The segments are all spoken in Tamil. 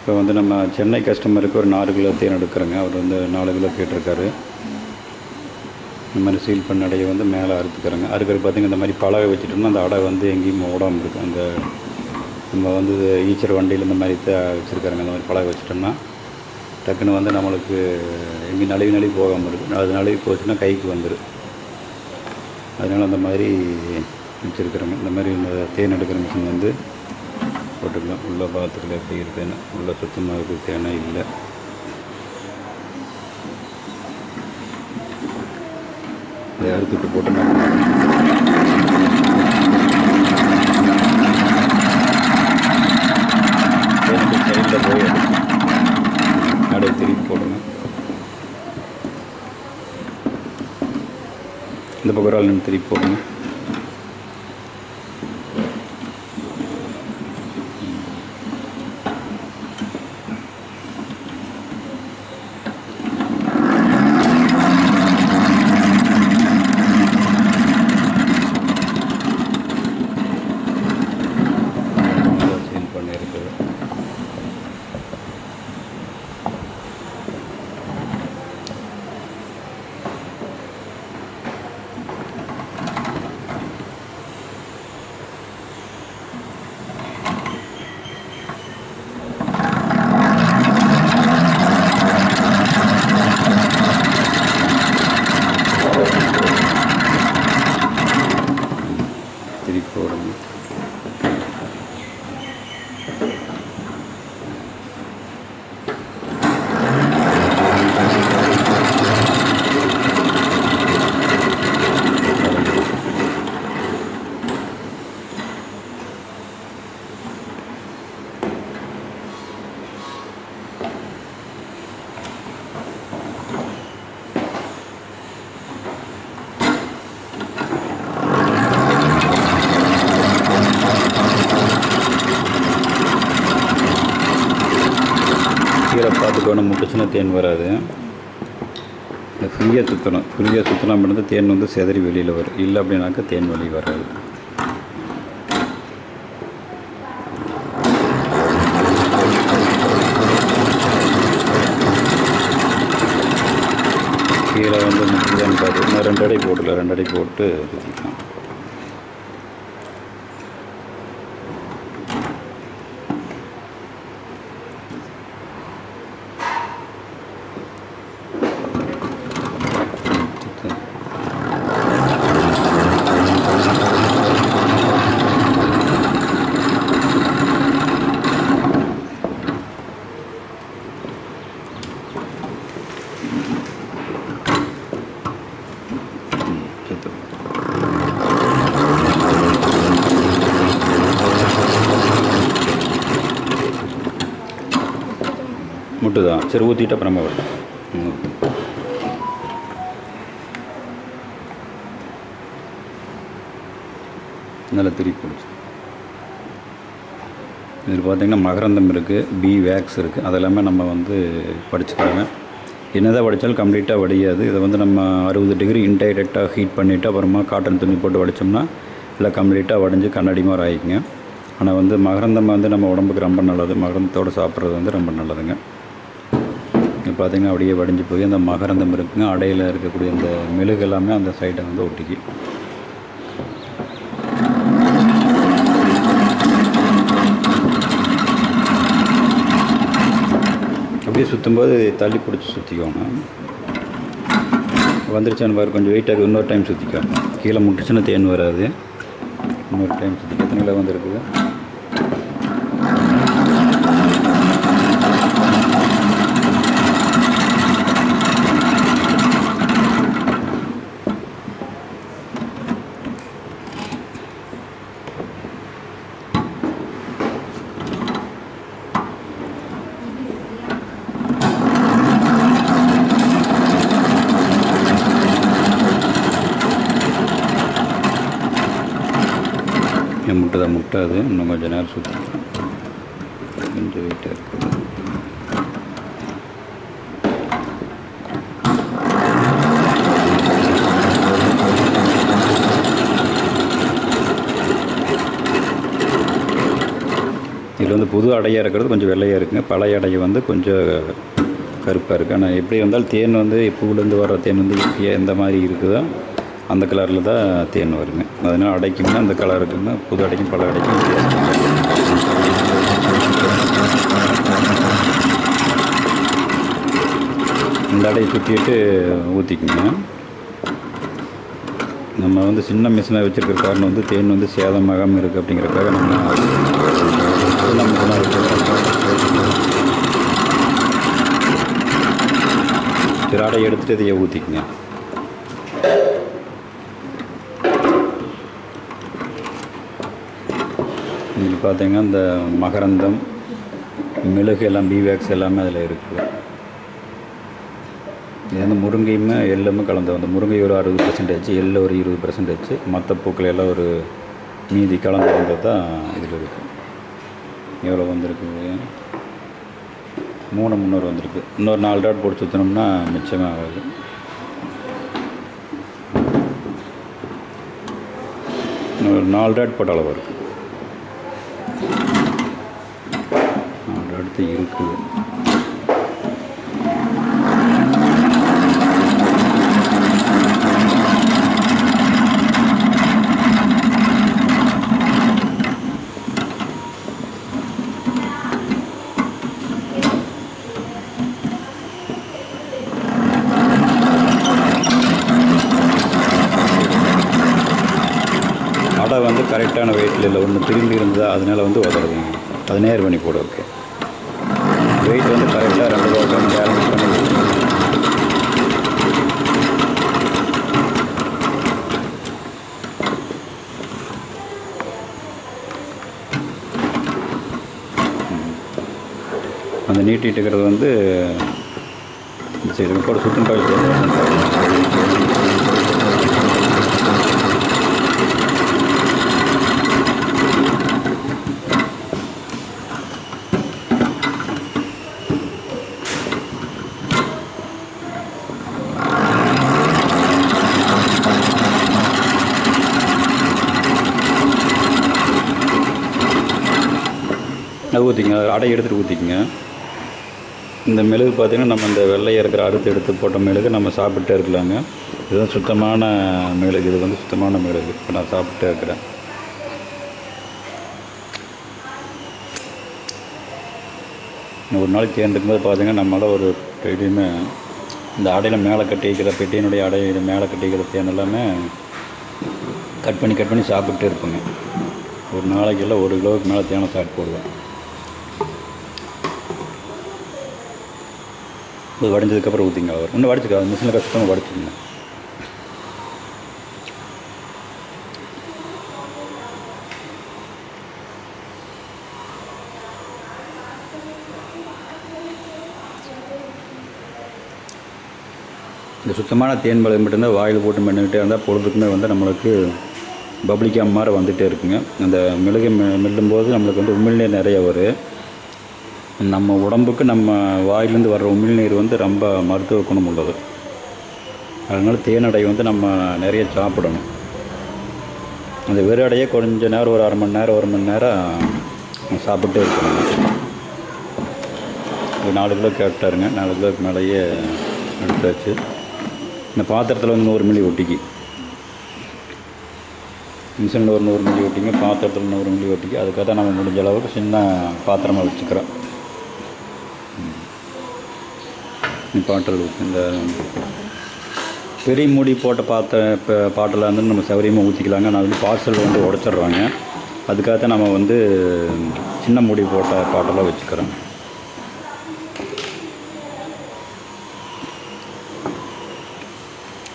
இப்போ வந்து நம்ம சென்னை கஸ்டமருக்கு ஒரு நாலு கிலோ தேன் எடுக்கிறோங்க. அவர் வந்து நாலு கிலோ கேட்டிருக்காரு. இந்த மாதிரி சீல் பண்ண அடையை வந்து மேலே அறுத்துக்கிறோங்க. அறுக்கிறது பார்த்தீங்கன்னா இந்த மாதிரி பலகை வச்சுட்டோம்னா அந்த அடை வந்து எங்கேயும் ஓடாமல் இருக்கும். அந்த நம்ம வந்து ஈச்சர் வண்டியில் இந்த மாதிரி த- வச்சுருக்காருங்க இந்த மாதிரி பலகை வச்சுட்டோம்னா டக்குன்னு வந்து நம்மளுக்கு எங்கேயும் நழுவி நழுவி போகாமல் இருக்கும். அது நழுவி போச்சுன்னா கைக்கு வந்துடும் அதனால் அந்த மாதிரி வச்சுருக்குறோங்க. இந்த மாதிரி இந்த தேன் எடுக்கிற மிஷின் வந்து போட்டுக்கலாம் உள்ள பாத்திரத்தில் எப்படி இருக்குன்னு உள்ள சுத்தமாக இருக்குது தேனை இல்லை. அறுத்துட்டு போட்டு சைடில் போய் நடை திருப்பி போடுங்க. இந்த பக்கம் ஒரு ஆள் திருப்பி போடுங்க சீல் பண்ணியிருக்குது திருப்பி போடுங்க இப்போ நம்ம முட்டுச்சுன்னா தேன் வராது. இந்த ஃப்ரீயாக சுற்றணும் ஃப்ரீயாக சுற்றினா மட்டும்தான் தேன் வந்து செதறி வெளியில் வரும். இல்லை அப்படின்னாக்கா தேன் வெளியே வராது. கீழே வந்து முடிஞ்சான்னு பார்த்து ரெண்டு அடி போட்டுல ரெண்டு அடி போட்டு சுற்றிக்கலாம் சரி ஊற்றிட்டு அப்புறமா வருது நல்லா திருப்பி பிடிச்சி. இதில் பார்த்தீங்கன்னா மகரந்தம் இருக்குது பி வேக்ஸ் இருக்குது அதெல்லாமே நம்ம வந்து படிச்சுக்கிறாங்க என்னதான் வடித்தாலும் கம்ப்ளீட்டாக வடியாது. இதை வந்து நம்ம அறுபது டிகிரி இன்டைரக்டாக ஹீட் பண்ணிவிட்டு அப்புறமா காட்டன் துணி போட்டு வடித்தோம்னா எல்லாம் கம்ப்ளீட்டாக வடிஞ்சு கண்ணாடி மாதிரி ஆகிக்குங்க ஆனால் வந்து மகரந்தம் வந்து நம்ம உடம்புக்கு ரொம்ப நல்லது. மகரந்தத்தோடு சாப்பிட்றது வந்து ரொம்ப நல்லதுங்க. பார்த்தீங்கன்னா அப்படியே வடிஞ்சு போய் அந்த மகரந்தம் இருக்குங்க அடையில் இருக்கக்கூடிய அந்த மெழுகு எல்லாமே அந்த சைடை வந்து ஒட்டிக்கு. அப்படியே சுற்றும்போது தள்ளி பிடிச்சி சுற்றிக்கோங்க வந்துருச்சான்னு பாரு கொஞ்சம் வெயிட்டாக இன்னொரு டைம் சுற்றிக்கோங்க கீழே முட்டுச்சுன்னா தேன் வராது. இன்னொரு டைம் சுற்றிக்க எத்தனை கிலோ வந்துருக்குது? என் முட்டை தான் முட்டாது. இன்னும் கொஞ்சம் நேரம் சுற்றிக்கலாம் கொஞ்சம் வெயிட்டாக இருக்குது இதில் வந்து புது அடையாக இருக்கிறது கொஞ்சம் வெள்ளையாக இருக்குங்க. பழைய அடையை வந்து கொஞ்சம் கருப்பாக இருக்குது ஆனால் எப்படி வந்தாலும் தேன் வந்து பூவிலேருந்து வர தேன் வந்து இயற்கையாக எந்த மாதிரி இருக்குதோ? அந்த கலரில் தான் தேன் வருங்க அதனால் அடைக்கும்னா அந்த கலர் புது அடைக்கும் பல அடைக்கும் இந்த அடையை சுற்றிட்டு ஊற்றிக்குங்க நம்ம வந்து சின்ன மிஷினாக வச்சுருக்கிற காரணம் வந்து தேன் வந்து சேதமாகாமல் இருக்குது அப்படிங்கிறக்காக நம்ம திராடை அடையை எடுத்துகிட்டு இதையே ஊற்றிக்குங்க பார்த்திங்கன்னா இந்த மகரந்தம் மிளகு எல்லாம் பீவேக்ஸ் எல்லாமே அதில் இருக்குது இது வந்து முருங்கையுமே எள்ளுமே கலந்து வந்து முருங்கை ஒரு அறுபது பர்சன்டேஜ் எள் ஒரு இருபது பர்சன்டேஜ் மற்ற பூக்கள் எல்லாம் ஒரு மீதி கலந்து வந்தது தான் இதில் இருக்குது எவ்வளோ வந்திருக்கு? மூணு முந்நூறு வந்திருக்கு. இன்னொரு நாலு டாட் போட்டு சுற்றினோம்னா மிச்சமாக ஆகாது. இன்னொரு நாலு டாட் போட்ட அளவு இருக்குது நாலு அடுத்து இருக்குது அடை வந்து கரெக்டான வெயிட்டில் இல்லை ஒன்று திரும்பி இருந்ததா அதனால வந்து உதவுதுங்க அது நேர் பண்ணி போட ஓகே வெயிட் வந்து கரெக்டாக ரெண்டு பக்கம் பேலன்ஸ் பண்ணி அந்த இருக்கிறது வந்து சரி போட சுத்தம் ஊற்றிக்கங்க ஊற்றிங்க அடை எடுத்துகிட்டு ஊற்றிக்கங்க இந்த மெழுகு பார்த்திங்கன்னா நம்ம இந்த வெள்ளையாக இருக்கிற அறுத்து எடுத்து போட்ட மெழுகு நம்ம சாப்பிட்டே இருக்கலாங்க. இதுதான் சுத்தமான மெழுகு. இது வந்து சுத்தமான மெழுகு. இப்போ நான் சாப்பிட்டே இருக்கிறேன். ஒரு நாளைக்கு தேர்ந்து இருக்கும்போது பார்த்தீங்கன்னா நம்மளால் ஒரு பெட்டியுமே இந்த அடையில் மேலே கட்டிக்கிற பெட்டியினுடைய அடையில் மேலே கட்டிக்கிற தேன் எல்லாமே கட் பண்ணி கட் பண்ணி சாப்பிட்டே இருப்பேங்க. ஒரு நாளைக்கு ஒரு கிலோவுக்கு மேலே தேனை சாப்பிட்டு போடுவேன். அது வடிஞ்சதுக்கப்புறம் ஊற்றிங்க அவர். இன்னும் வடிச்சுக்க மிஷினில் கஷ்டமாக வடிச்சுக்கங்க. இந்த சுத்தமான தேன் பழம் மட்டும்தான் வாயில் போட்டு மென்னுக்கிட்டே இருந்தால் பொழுதுக்குமே வந்து நம்மளுக்கு பப்ளிக்காம் மாதிரி வந்துகிட்டே இருக்குங்க. அந்த மிளகு மெ- மெல்லும்போது நம்மளுக்கு வந்து உமிழ்நீர் நிறைய வரும். நம்ம உடம்புக்கு நம்ம வாயிலேருந்து வர்ற உமிழ்நீர் வந்து ரொம்ப மருத்துவ குணம் உள்ளது. அதனால் தேனடை வந்து நம்ம நிறைய சாப்பிடணும். அந்த வெறும் கொஞ்ச நேரம் ஒரு அரை மணி நேரம் ஒரு மணி நேரம் சாப்பிட்டே இருக்கணும். ஒரு நாலு கிலோ கேட்டாருங்க நாலு கிலோக்கு மேலேயே எடுத்தாச்சு. இந்த பாத்திரத்தில் வந்து நூறு மில்லி ஒட்டிக்கு. மிஷினில் ஒரு நூறு மில்லி ஒட்டிங்க பாத்திரத்தில் நூறு மில்லி ஒட்டிக்கு. அதுக்காக தான் நம்ம முடிஞ்ச அளவுக்கு சின்ன பாத்திரமாக வச்சுக்கிறோம். பாட்டல் இந்த பெரிய மூடி போட்ட பார்த்த இப்போ பாட்டில் வந்து நம்ம சௌகரியமாக ஊற்றிக்கலாங்க நான் வந்து பார்சல் வந்து உடச்சிட்றாங்க. அதுக்காக தான் நம்ம வந்து சின்ன மூடி போட்ட பாட்டெல்லாம் வச்சுக்கிறோம்.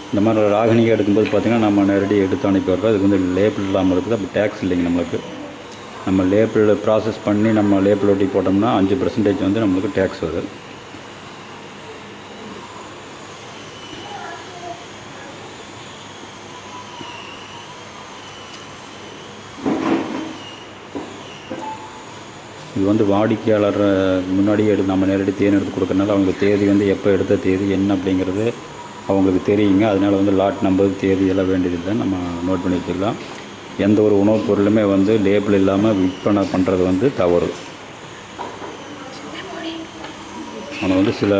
இந்த மாதிரி ராகினிகை எடுக்கும்போது பார்த்திங்கன்னா நம்ம நேரடி எடுத்து அனுப்பி வர்றோம் அதுக்கு வந்து லேபிள் இல்லாமல் இருக்குது. அப்போ டேக்ஸ் இல்லைங்க நம்மளுக்கு. நம்ம லேபிள் ப்ராசஸ் பண்ணி நம்ம லேபிள் ஒட்டி போட்டோம்னா அஞ்சு பர்சன்டேஜ் வந்து நம்மளுக்கு டேக்ஸ் வருது. இது வந்து வாடிக்கையாளர் முன்னாடி எடுத்து நம்ம நேரடி தேன் எடுத்து கொடுக்கறனால அவங்களுக்கு தேதி வந்து எப்போ எடுத்த தேதி என்ன அப்படிங்கிறது அவங்களுக்கு தெரியுங்க. அதனால் வந்து லாட் நம்பர் தேதி எல்லாம் வேண்டியதில்லை நம்ம நோட் பண்ணி வச்சுக்கலாம். எந்த ஒரு உணவுப் பொருளுமே வந்து லேபிள் இல்லாமல் விற்பனை பண்ணுறது வந்து தவறு. ஆனால் வந்து சில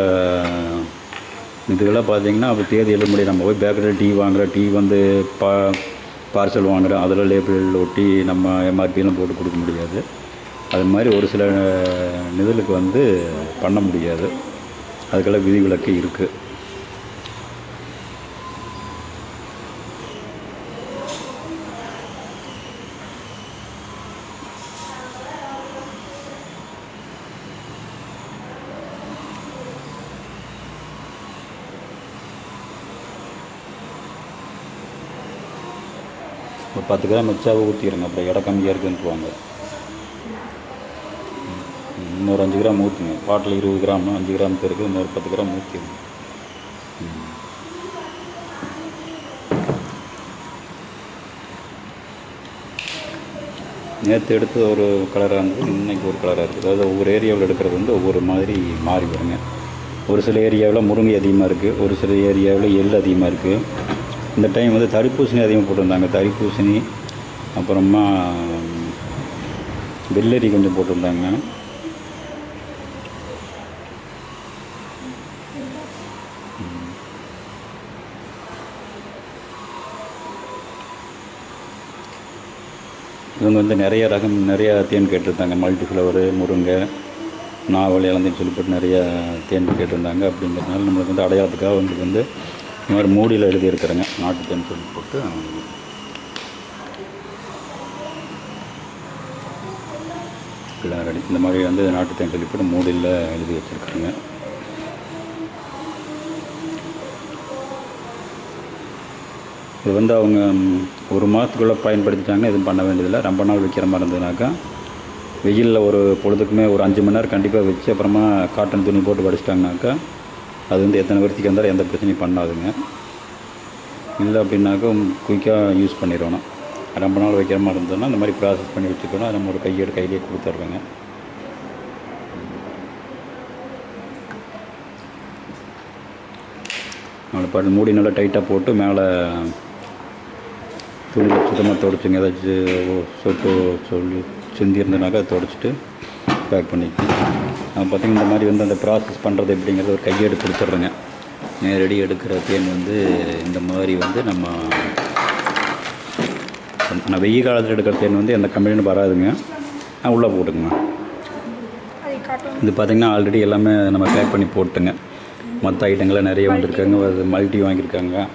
இதுக்கெல்லாம் பார்த்தீங்கன்னா அப்போ தேதி எழுத முடியும் நம்ம போய் பேக்கரியில் டீ வாங்குகிறோம் டீ வந்து பா பார்சல் வாங்குகிறோம் அதில் லேபிள் ஒட்டி நம்ம எம்ஆர்பியெல்லாம் போட்டு கொடுக்க முடியாது. அது மாதிரி ஒரு சில நிதலுக்கு வந்து பண்ண முடியாது. அதுக்கெல்லாம் விதிவிலக்கு இருக்குது ஒரு பத்து கிராம் வச்சாவே ஊற்றிடுங்க அப்புறம் இடம் கம்மியாக இருக்குன்ட்டுருவாங்க ம், இன்னொரு அஞ்சு கிராம் ஊற்றுங்க. பாட்டில் இருபது கிராம் அஞ்சு கிராம் இருக்குது இன்னொரு பத்து கிராம் ஊற்றிடுங்க நேற்று எடுத்து ஒரு கலராக இருந்தது இன்னைக்கு ஒரு கலராக இருக்குது அதாவது ஒவ்வொரு ஏரியாவில் எடுக்கிறது வந்து ஒவ்வொரு மாதிரி மாறி வருங்க. ஒரு சில ஏரியாவில் முருங்கை அதிகமாக இருக்குது ஒரு சில ஏரியாவில் எள் அதிகமாக இருக்குது இந்த டைம் வந்து தடுப்பூசணி அதிகமாக போட்டிருந்தாங்க. தடுப்பூசணி அப்புறமா வெள்ளரி கொஞ்சம் போட்டிருந்தாங்க. இவங்க வந்து நிறைய ரகம் நிறையா தேன் கேட்டிருந்தாங்க. மல்டி ஃப்ளவரு முருங்கை நாவல் இளந்தின்னு சொல்லி போட்டு நிறைய தேன் கேட்டிருந்தாங்க அப்படிங்கிறதுனால நம்மளுக்கு வந்து அடையாளத்துக்காக வந்து வந்து இந்த மாதிரி மூடியில் எழுதியிருக்கிறேங்க. நாட்டு தேன் சொல்லி போட்டு எல்லாம் ரெடி இந்த மாதிரி வந்து நாட்டு தேன் சொல்லி போட்டு மூடியில் எழுதி வச்சுருக்குறேங்க இது வந்து அவங்க ஒரு மாதத்துக்குள்ளே பயன்படுத்திட்டாங்கன்னா எதுவும் பண்ண வேண்டியதில்லை. ரொம்ப நாள் வைக்கிற மாதிரி இருந்ததுனாக்கா வெயிலில் ஒரு பொழுதுக்குமே ஒரு அஞ்சு மணி நேரம் கண்டிப்பாக வச்சு அப்புறமா காட்டன் துணி போட்டு படிச்சிட்டாங்கனாக்கா அது வந்து எத்தனை வருஷத்துக்கு இருந்தாலும் எந்த பிரச்சனையும் பண்ணாதுங்க. இல்லை அப்படின்னாக்கா குயிக்காக யூஸ் பண்ணிடணும். ரொம்ப நாள் வைக்கிற மாதிரி இருந்ததுன்னா இந்த மாதிரி ப்ராசஸ் பண்ணி வச்சுக்கணும் அதை நம்ம ஒரு கையோட கையிலே கொடுத்துட்றோங்க அவளை பாட்டு மூடி நல்லா டைட்டாக போட்டு மேலே சுத்தமாக துடைச்சிங்க ஏதாச்சும் சொட்டு சொல்லி சிந்தி இருந்ததுனாக்கா அதை தொடச்சிட்டு பேக் பண்ணிக்கணும் நான் பார்த்தீங்கன்னா இந்த மாதிரி வந்து அந்த ப்ராசஸ் பண்ணுறது எப்படிங்கிறது ஒரு கையெடு கொடுத்துட்றேங்க. நேரடி எடுக்கிற தேன் வந்து இந்த மாதிரி வந்து நம்ம ஆனால் வெயில் காலத்தில் எடுக்கிற தேன் வந்து எந்த கம்பெனியும் வராதுங்க. நான் உள்ளே போட்டுங்க இது பார்த்திங்கன்னா ஆல்ரெடி எல்லாமே நம்ம பேக் பண்ணி போட்டுங்க மற்ற ஐட்டங்கள்லாம் நிறைய வந்திருக்காங்க. மல்டி வாங்கியிருக்காங்க.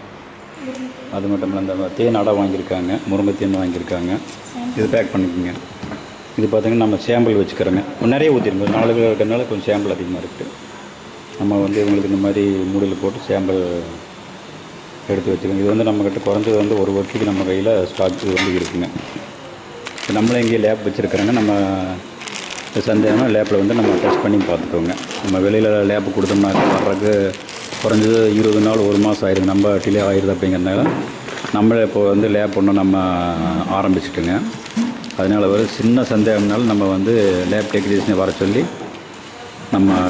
அது மட்டும் இல்லை அந்த தேன் அடை வாங்கியிருக்காங்க முருங்கை தேன் வாங்கியிருக்காங்க. இது பேக் பண்ணிக்கோங்க. இது பார்த்திங்கன்னா நம்ம சாம்பிள் வச்சுக்கிறோங்க நிறைய ஊற்றிருங்க ஒரு நாலு கிலோ இருக்கிறதுனால கொஞ்சம் சாம்பிள் அதிகமாக இருக்குது நம்ம வந்து இவங்களுக்கு இந்த மாதிரி மூடியில் போட்டு சாம்பிள் எடுத்து வச்சுக்கோங்க. இது வந்து நம்மக்கிட்ட குறைஞ்சது வந்து ஒரு வருஷத்துக்கு நம்ம கையில் ஸ்டாக் வந்து இருக்குங்க. இப்போ நம்மளே இங்கேயே லேப் வச்சுருக்கிறாங்க. நம்ம சந்தேகம்னா லேப்பில் வந்து நம்ம டெஸ்ட் பண்ணி பார்த்துக்கோங்க. நம்ம வெளியில் லேப் கொடுத்தோம்னா வர்றதுக்கு குறைஞ்சது இருபது நாள் ஒரு மாதம் ஆயிருக்கு. நம்ம டிலே ஆயிடுது அப்படிங்கிறதுனால நம்மளே இப்போ வந்து லேப் ஒன்று நம்ம ஆரம்பிச்சிட்டுங்க. அதனால் ஒரு சின்ன சந்தேகம்னாலும் நம்ம வந்து லேப் டெக்னீஷியனை வர சொல்லி நம்ம